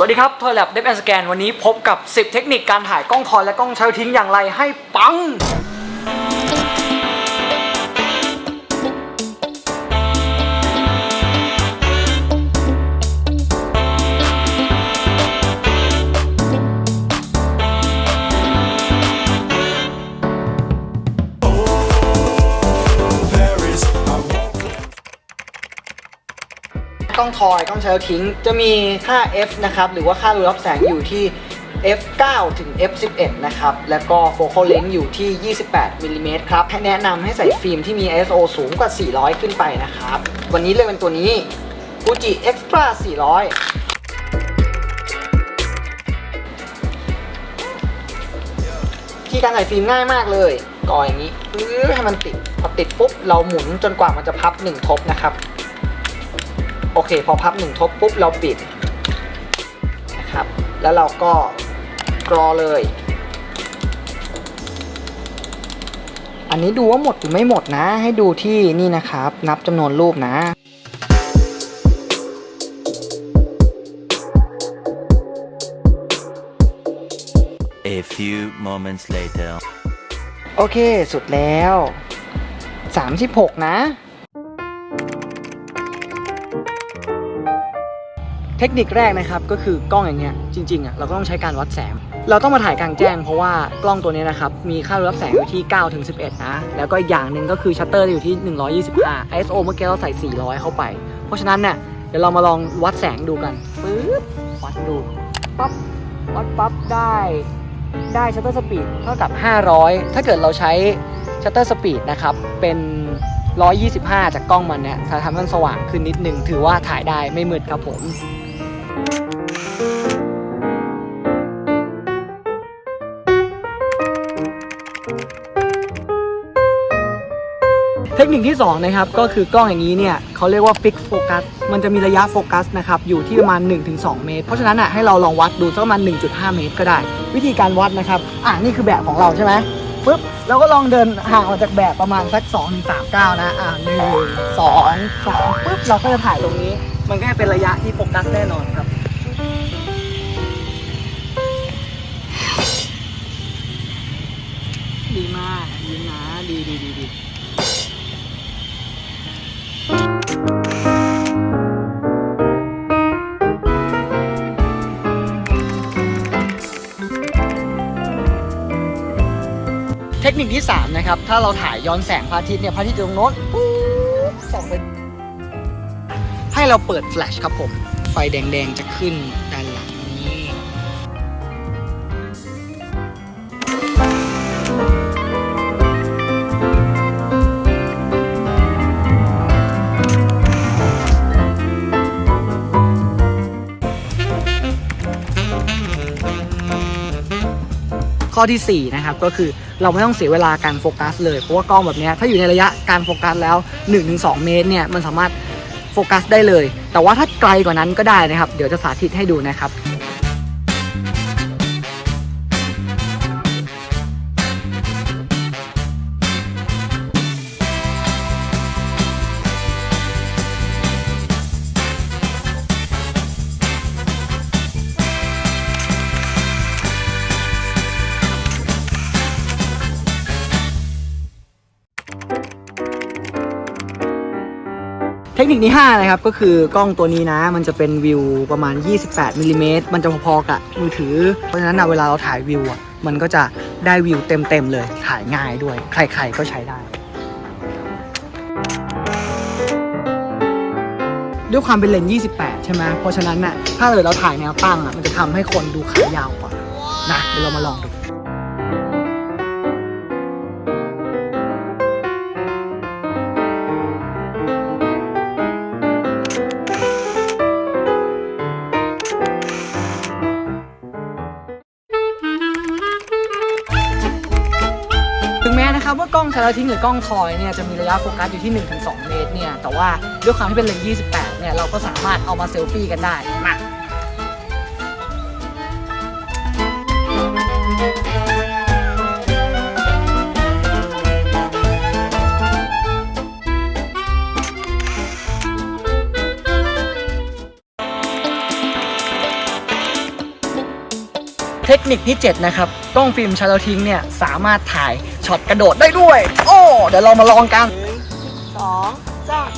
สวัสดีครับทอยแลบเดฟแอนสแกนวันนี้พบกับ 10 เทคนิคการถ่ายกล้องคอยและกล้องเชลทิ้งอย่างไรให้ปัง กล้องทอยกล้องใช้แล้วทิ้ง จะมีค่า f นะครับหรือว่าค่ารูรับแสงอยู่ที่ f 9 ถึง f 11 นะครับ แล้วก็ focal length อยู่ที่ 28มิลลิเมตรครับให้แนะนำให้ใส่ฟิล์มที่มี ISO สูงกว่า 400 ขึ้นไปนะครับ วันนี้เลือกเป็นตัวนี้ Fuji Extra 400ที่การถ่ฟิล์มง่ายมากเลยก่ออย่างนี้ให้มันติดพอติดปุ๊บ เราหมุนจนกว่ามันจะพับ1ทบนะครับ โอเค พอพับหนึ่งทบปุ๊บเราปิดนะครับ แล้วเราก็กรอเลย อันนี้ดูว่าหมดหรือไม่หมดนะ ให้ดูที่นี่นะครับ นับจำนวนรูปนะ A few moments later. โอเค สุดแล้ว 36 นะ เทคนิคแรกนะครับก็คือกล้องอย่างเงี้ยจริงๆอะเราก็ต้องใช้การวัดแสง เราต้องมาถ่ายกลางแจ้งเพราะว่ากล้องตัวนี้นะครับมีค่ารับแสงอยู่ที่9ถึง11 นะ แล้วก็อีกอย่างหนึ่งก็คือชัตเตอร์อยู่ที่ 125 ISO เมื่อกี้เราใส่ 400 เข้าไป เพราะฉะนั้นเนี่ยเดี๋ยวเรามาลองวัดแสงดูกันปึ๊บวัดดูปั๊บวัดปั๊บได้ได้ชัตเตอร์สปีดเท่ากับ 500 ถ้าเกิดเราใช้ชัตเตอร์สปีดนะครับเป็น125 จากกล้องมันเนี่ยจะทำให้มันสว่างขึ้นนิดนึง ถือว่าถ่ายได้ไม่มืดครับผม เทคนิคที่2นะครับก็คือกล้องอย่างนี้เนี่ยเขาเรียกว่า fix focus มันจะมีระยะโฟกัสนะครับอยู่ที่ประมาณ 1-2 เมตร เพราะฉะนั้นอะให้เราลองวัดดูสักประมาณ 1.5 เมตรก็ได้ วิธีการวัดนะครับอ่านี่คือแบบของเราใช่ไหมปุ๊บเราก็ลองเดินห่างออกจากแบบประมาณสัก2-3ก้านะอ่าหนึ่งสองสามปุ๊บเราก็จะถ่ายตรงนี้ มันก็จะเป็นระยะที่โฟกัสแน่นอนครับ ดีดีดีเทคนิคที่ 3 นะครับ ถ้าเราถ่ายย้อนแสงพระอาทิตย์เนี่ยพระอาทิตย์อยู่ตรงโน้นส่องไปให้เราเปิดแฟลชครับผม ไฟแดง ๆ จะขึ้นด้านหลัง ข้อทีสี่ 4 นะครับ ก็คือเราไม่ต้องเสียเวลาการโฟกัสเลยเพราะว่ากล้องแบบนี้ถ้าอยู่ในระยะการโฟกัสแล้ว 1-2 เมตรเนี่ยมันสามารถโฟกัสได้เลย แต่ว่าถ้าไกลกว่านั้นก็ได้นะครับ เดี๋ยวจะสาธิตให้ดูนะครับ เทคนิคที่5นะครับก็คือกล้องตัวนี้นะ มันจะเป็นวิวประมาณ 28มิลลิเมตรมันจะพอๆกับมือถือ เพราะฉะนั้นนะเวลาเราถ่ายวิวอะมันก็จะได้วิวเต็มๆเลยถ่ายง่ายด้วย ใครๆก็ใช้ได้ด้วยความเป็นเลนส์28 ใช่ไหม เพราะฉะนั้นน่ะ ถ้าเกิดเราถ่ายแนวตั้งอะ มันจะทำให้คนดูขายาวกว่า นะ เดี๋ยวเรามาลองดู นะครับว่ากล้องชาร์ทิ้งหรือกล้องทอยเนี่ยจะมีระยะโฟกัสอยู่ที่ 1-2 เมตรเนี่ยแต่ว่าด้วยความที่เป็นเลนส์28 เนี่ยเราก็สามารถเอามาเซลฟี่กันได้มาเทคนิคที่ 7 นะครับ กล้องฟิล์มชาร์ลทิ้งเนี่ย สามารถถ่าย ช็อตกระโดดได้ด้วย โอ้ เดี๋ยวเรามาลองกันสองสาม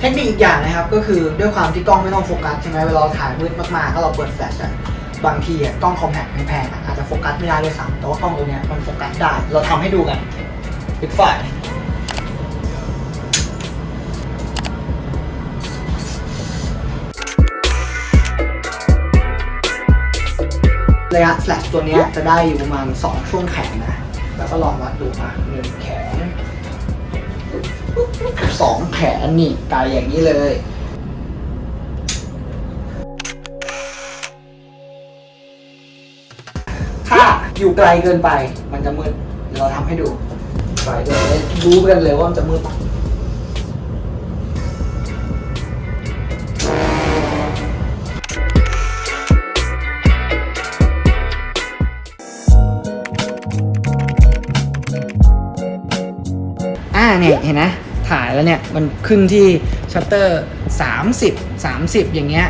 เทคนิคอีกอย่างนะครับก็คือด้วยความที่กล้องไม่ต้องโฟกัสใช่ไหมเวลาถ่ายมืดมากๆ ถ้าเราเปิดแฟลชบางทีอะกล้องคอมแพคแพงๆอะอาจจะโฟกัสไม่ได้ด้วยซ้ำแต่ว่ากล้องตัวเนี้ยมันโฟกัสได้ เราทำให้ดูกันปิดไฟ ระยะแฟลชตัวนี้จะได้อยู่ประมาณ 2 ช่วงแขนนะ แล้วก็ลองวัดดูมาหนึ่งแขนสองแขนนี่ไกลอย่างนี้เลยถ้าอยู่ไกลเกินไปมันจะมืดเดี๋ยวเราทำให้ดูไกลเกินไปรู้กันเลยว่ามันจะมืด เนี่ยเห็นนะถ่ายแล้วเนี่ยมันขึ้นที่ชัตเตอร์30 30 อย่างเงี้ย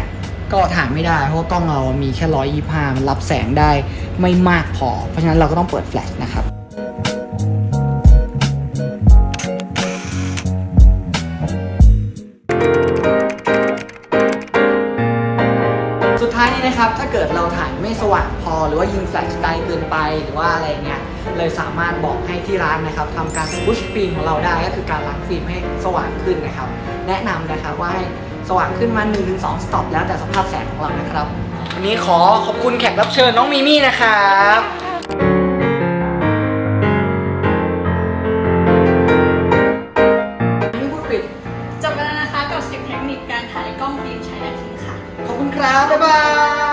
ก็ถ่ายไม่ได้เพราะว่ากล้องเรามีแค่125มันรับแสงได้ไม่มากพอ เพราะฉะนั้นเราก็ต้องเปิดแฟลชนะครับ ท้ายนี้นะครับ ถ้าเกิดเราถ่ายไม่สว่างพอ หรือว่ายิงแฟลชไกลเกินไปหรือว่าอะไรเงี้ยเลยสามารถบอกให้ที่ร้านนะครับทำการพุชฟิล์มของเราได้ก็คือการล้างฟิล์มให้สว่างขึ้นนะครับ แนะนำนะครับว่าให้สว่างขึ้นมา1-2สต็อปแล้วแต่สภาพแสงของเรานะครับวันนี้ขอขอบคุณแขกรับเชิญน้องมีมี่นะครับนี่พูดปิดจบแล้วนะคะกับ 10 เทคนิคการถ่ายกล้องฟิล์มใช้ได้ที่ ขอบคุณครับ บ๊ายบาย